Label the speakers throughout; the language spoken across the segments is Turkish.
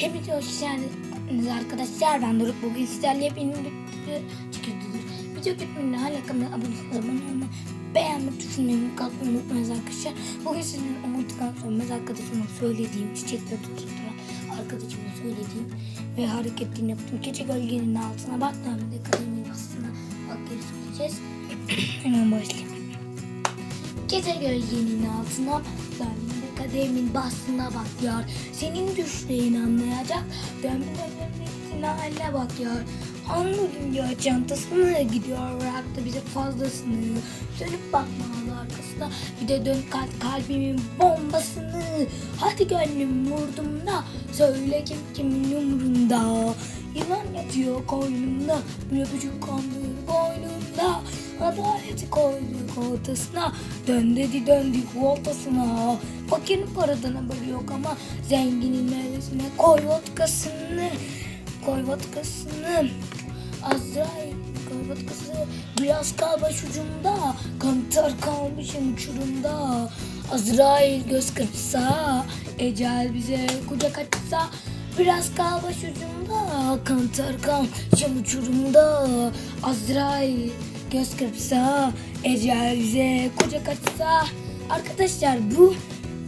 Speaker 1: Hepinize hoş geldiniz arkadaşlar. Ben Doruk. Bugün sizlerle yepyeni bir video bitmeden hala kanala abone olmayı, beğenme tuşunu kalkmayı unutmayınız arkadaşlar. Bugün sizin Umut'tan sönmez arkadaşıma söylediğim, çiçekleri tutturan arkadaşıma söylediğim ve hareketini yaptım. Gece gölgenin altına bak, dönmede kademin aslına bak geri söyleyeceğiz. Hemen başlayalım. Gece gölgenin altına bak Dönmede kademin bastığına bak yar. Senin düşlerin anlayacak Dönmede haline bak yar. Anladım ya çantasına gidiyor bıraktı bize fazlasını. Dönüp bakmalı arkasına Bir de dön kalp kalbimin bombasını. Hadi gönlüm vurdumda Söyle kim kimin umurunda Yılan yatıyor koynumda Bir öpücük Adaleti koyduk ortasına Dön dedi döndük voltasına Fakirin paradan haberi yok ama Zenginin meyvesine koy vodkasını Koy vodkasını. Azrail koy vodkası Biraz kal başucumda Kantar kalmışım uçurumda. Azrail göz kırpsa Ecel bize kucak açsa Biraz kal başucumda Kantar kalmışım uçurumda Azrail göz kırpsa Ecel bize kucak açsa Arkadaşlar bu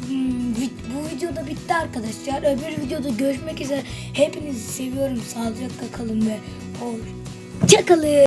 Speaker 1: Hmm, bu videoda bitti arkadaşlar. Öbür videoda görüşmek üzere. Hepinizi seviyorum. Sağlıcakla kalın ve hoşça kalın.